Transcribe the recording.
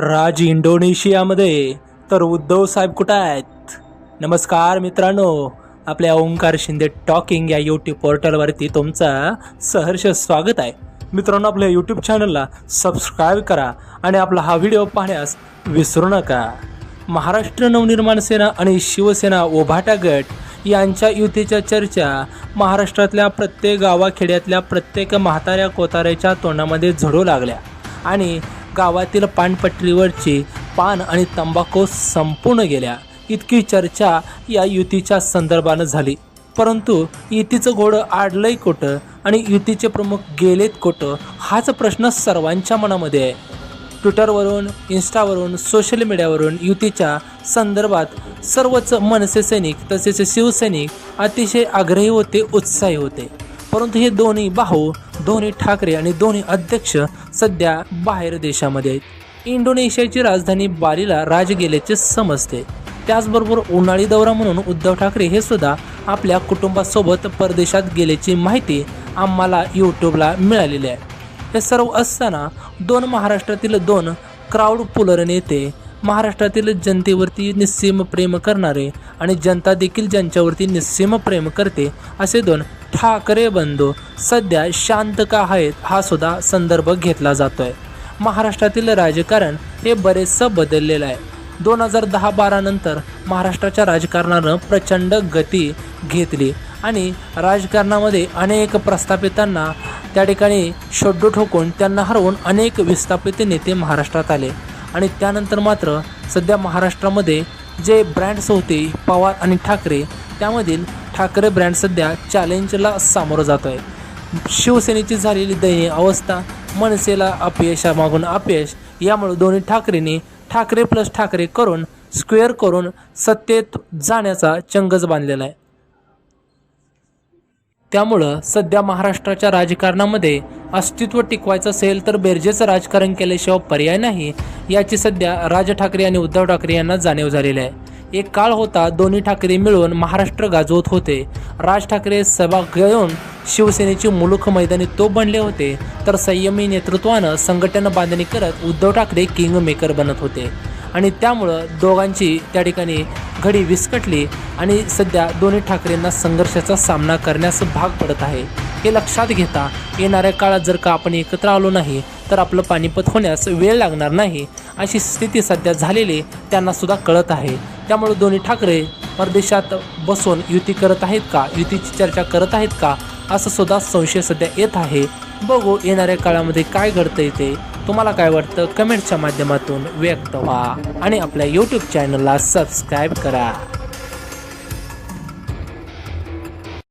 राज इंडोनेशियामध्ये तर उद्धव साहेब कुठं आहेत? नमस्कार मित्रांनो आपल्या ओंकार शिंदे टॉकिंग या यूट्यूब पोर्टलवरती तुमचं सहर्ष स्वागत आहे. मित्रांनो आपल्या यूट्यूब चॅनलला सबस्क्राईब करा आणि आपला हा व्हिडिओ पाहण्यास विसरू नका. महाराष्ट्र नवनिर्माण सेना आणि शिवसेना ओभाटा गट यांच्या युतीच्या चर्चा महाराष्ट्रातल्या प्रत्येक गावाखेड्यातल्या प्रत्येक म्हाताऱ्या कोताऱ्याच्या तोंडामध्ये झडू लागल्या. आणि गावातील पानपट्टीवरची पान आणि तंबाखू संपूर्ण गेल्या. इतकी चर्चा या युतीच्या संदर्भानं झाली. परंतु युतीचं घोडं आडलंय कुठं आणि युतीचे प्रमुख गेलेत कुठं हाच प्रश्न सर्वांच्या मनामध्ये आहे. ट्विटरवरून इन्स्टावरून सोशल मीडियावरून युतीच्या संदर्भात सर्वच मनसे सैनिक तसेच शिवसैनिक अतिशय आग्रही होते उत्साही होते. परंतु हे दोन्ही भाऊ दोन्ही ठाकरे आणि दोन्ही अध्यक्ष सध्या बाहेर देशामध्ये आहेत. इंडोनेशियाची राजधानी बालीला राज गेल्याचे समजते. त्याचबरोबर उन्हाळी दौरा म्हणून उद्धव ठाकरे हे सुद्धा आपल्या कुटुंबासोबत परदेशात गेल्याची माहिती आम्हाला यूट्यूबला मिळालेली आहे. हे सर्व असताना दोन महाराष्ट्रातील दोन क्राऊड पुलर नेते महाराष्ट्रातील जनतेवरती निस्सीम प्रेम करणारे आणि जनता देखील ज्यांच्यावरती निस्सीम प्रेम करते असे दोन ठाकरे बंधू सध्या शांत का आहेत हा सुद्धा संदर्भ घेतला जातोय. महाराष्ट्रातील राजकारण हे बरेचसं बदललेलं आहे. दोन हजार दहा बारा नंतर महाराष्ट्राच्या राजकारणानं प्रचंड गती घेतली आणि राजकारणामध्ये अनेक प्रस्थापितांना त्या ठिकाणी शोड्डू ठोकून त्यांना हरवून अनेक विस्थापित नेते महाराष्ट्रात आले. आणि त्यानंतर मात्र सध्या महाराष्ट्रामध्ये जे ब्रँड्स होते पवार आणि ठाकरे त्यामधील ठाकरे ब्रँड सध्या चॅलेंजला सामोरं जात आहे. शिवसेनेची झालेली दयनीय अवस्था मनसेला अपयशामागून अपयश यामुळे दोन्ही ठाकरेंनी ठाकरे प्लस ठाकरे करून स्क्वेअर करून सत्तेत जाण्याचा चंगच बांधलेला आहे. त्यामुळं सध्या महाराष्ट्राच्या राजकारणामध्ये अस्तित्व टिकवायचं असेल तर बेरजेचं राजकारण केल्याशिवाय पर्याय नाही याची सध्या राज ठाकरे आणि उद्धव ठाकरे यांना जाणीव झालेली आहे. एक काळ होता दोन्ही ठाकरे मिळून महाराष्ट्र गाजवत होते. राज ठाकरे सभा घेऊन शिवसेनेची मुलुख मैदानी तो बनले होते. तर संयमी नेतृत्वानं संघटन बांधणी करत उद्धव ठाकरे किंग मेकर बनत होते. आणि त्यामुळं दोघांची त्या ठिकाणी घडी विस्कटली आणि सध्या दोन्ही ठाकरेंना संघर्षाचा सामना करण्यास भाग पडत आहे. हे लक्षात घेता येणाऱ्या काळात जर का आपण एकत्र आलो नाही तर आपलं पानिपत होण्यास वेळ लागणार नाही अशी स्थिती सध्या झालेली त्यांनासुद्धा कळत आहे. त्यामुळे दोन्ही ठाकरे परदेशात बसून युती करत आहेत का युतीची चर्चा करत आहेत का असं सुद्धा संशय सध्या येत आहे. बघू येणाऱ्या काळामध्ये काय घडतं येते तुम्हाला काय वाटतं? कमेंटच्या माध्यमातून व्यक्त व्हा आणि आपल्या यूट्यूब चॅनलला सबस्क्राईब करा.